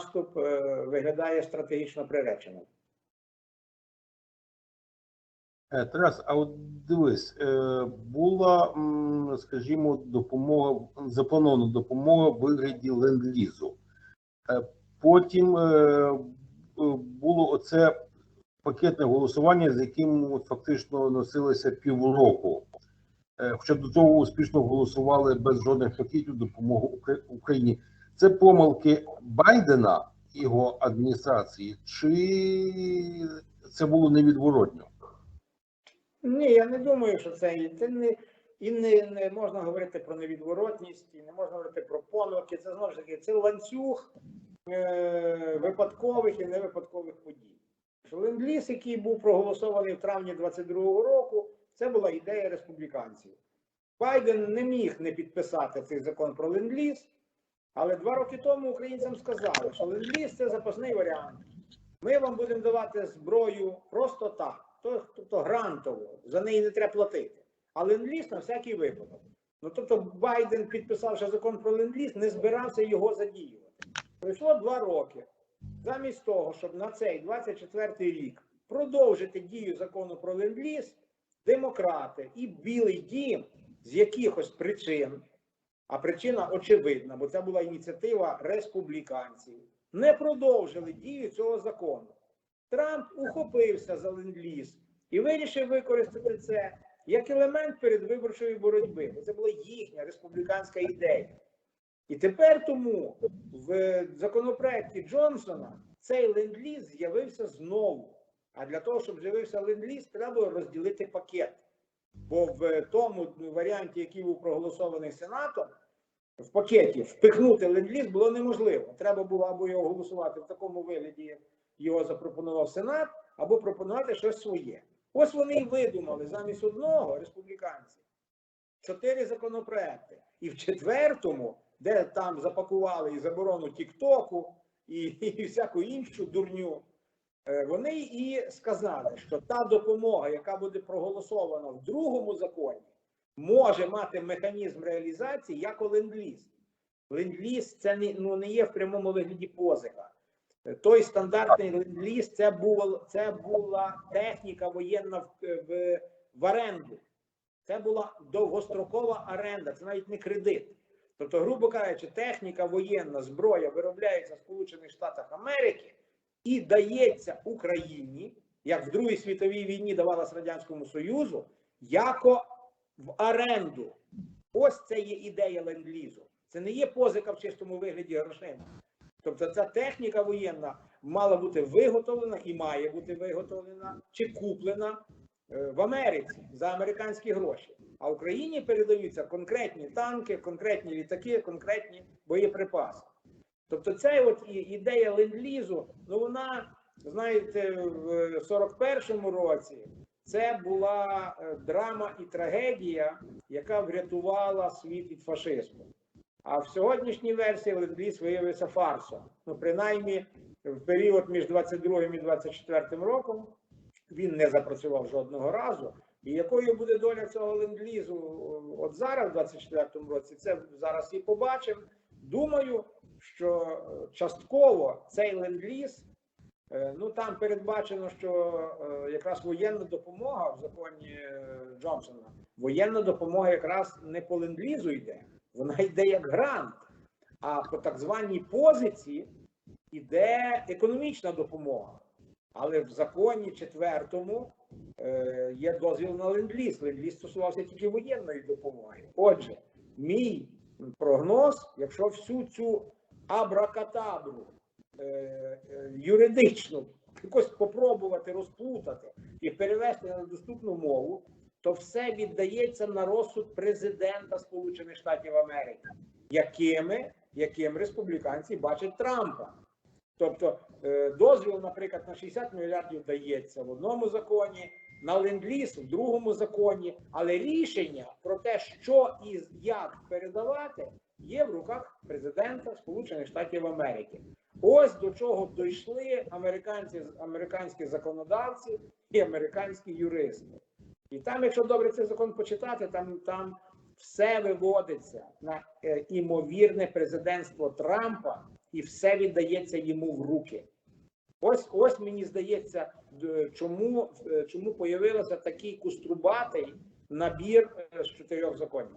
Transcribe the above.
наступ е, виглядає стратегічно приреченим. Е, Тарас, а от дивись, е, була, скажімо, допомога, запланована допомога в вигляді ленд-лізу. Потім було оце пакетне голосування, з яким фактично носилося півроку. Хоча до того успішно голосували без жодних пакетів допомогу Україні. Це помилки Байдена його адміністрації, чи це було невідворотньо? Ні, я не думаю, що це, це не, і не, не можна говорити про невідворотність, і не можна говорити про помилки. Це знову ж таки це ланцюг е, випадкових і невипадкових подій. Ленд-ліз, який був проголосований в травні 22-го року, це була ідея республіканців. Байден не міг не підписати цей закон про ленд-ліз, але два роки тому українцям сказали, що ленд-ліз – це запасний варіант. Ми вам будемо давати зброю просто так, тобто грантово, за неї не треба платити. А ленд-ліз на всякий випадок. Ну тобто Байден, підписавши закон про ленд-ліз, не збирався його задіювати. Пройшло два роки. Замість того, щоб на цей 24-й рік продовжити дію закону про ленд-ліз, демократи і Білий дім з якихось причин, а причина очевидна, бо це була ініціатива республіканців, не продовжили дію цього закону. Трамп ухопився за ленд-ліз і вирішив використати це як елемент передвиборчої боротьби, бо це була їхня республіканська ідея. І тепер тому в законопроекті Джонсона цей ленд-ліз з'явився знову. А для того, щоб з'явився ленд-ліз, треба розділити пакет. Бо в тому варіанті, який був проголосований Сенатом, в пакеті впихнути ленд-ліз було неможливо. Треба було або його голосувати в такому вигляді, як його запропонував Сенат, або пропонувати щось своє. Ось вони і видумали замість одного республіканці чотири законопроекти. І в четвертому, де там запакували і заборону Тіктоку, і, і всяку іншу дурню, е, вони і сказали, що та допомога, яка буде проголосована в другому законі, може мати механізм реалізації як ленд-ліз. Ленд-ліз це не, ну, не є в прямому вигляді позика. Той стандартний ленд-ліз це, був, це була техніка воєнна в, в, в оренду. Це була довгострокова оренда, це навіть не кредит. Тобто, грубо кажучи, техніка воєнна зброя виробляється в Сполучених Штатах Америки і дається Україні, як в Другій світовій війні давалась Радянському Союзу, яко в оренду. Ось це є ідея ленд-лізу. Це не є позика в чистому вигляді грошима. Тобто ця техніка воєнна мала бути виготовлена і має бути виготовлена чи куплена е, в Америці за американські гроші. А Україні передаються конкретні танки, конкретні літаки, конкретні боєприпаси. Тобто, ця от ідея ленд-лізу, ну вона, знаєте, в 41-му році це була е, драма і трагедія, яка врятувала світ від фашизму. А в сьогоднішній версії ленд-ліз виявився фарсом. Ну, принаймні, в період між 22 і 24 роком він не запрацював жодного разу. І якою буде доля цього ленд-лізу от зараз, в 24-му році, це зараз і побачимо. Думаю, що е, частково цей ленд-ліз, е, ну там передбачено, що е, якраз воєнна допомога в законі е, Джонсона, воєнна допомога якраз не по ленд-лізу йде, вона йде як грант. А по так званій позиції йде економічна допомога. Але в законі четвертому е, є дозвіл на ленд-ліз. Ленд-ліз стосувався тільки воєнної допомоги. Отже, мій прогноз, якщо всю цю абракатабру е, е, юридичну якось попробувати розплутати і перевести на доступну мову, то все віддається на розсуд президента Сполучених Штатів Америки, якими, яким республіканці бачать Трампа. Тобто е, дозвіл, наприклад, на 60 мільярдів дається в одному законі, на ленд-ліз в другому законі, але рішення про те, що і як передавати, є в руках президента Сполучених Штатів Америки. Ось до чого дійшли американці, американські законодавці і американські юристи. І там, якщо добре цей закон почитати, там, там все виводиться на е, імовірне президентство Трампа і все віддається йому в руки. Ось ось мені здається, чому, е, чому появився такий куструбатий набір е, з чотирьох законів.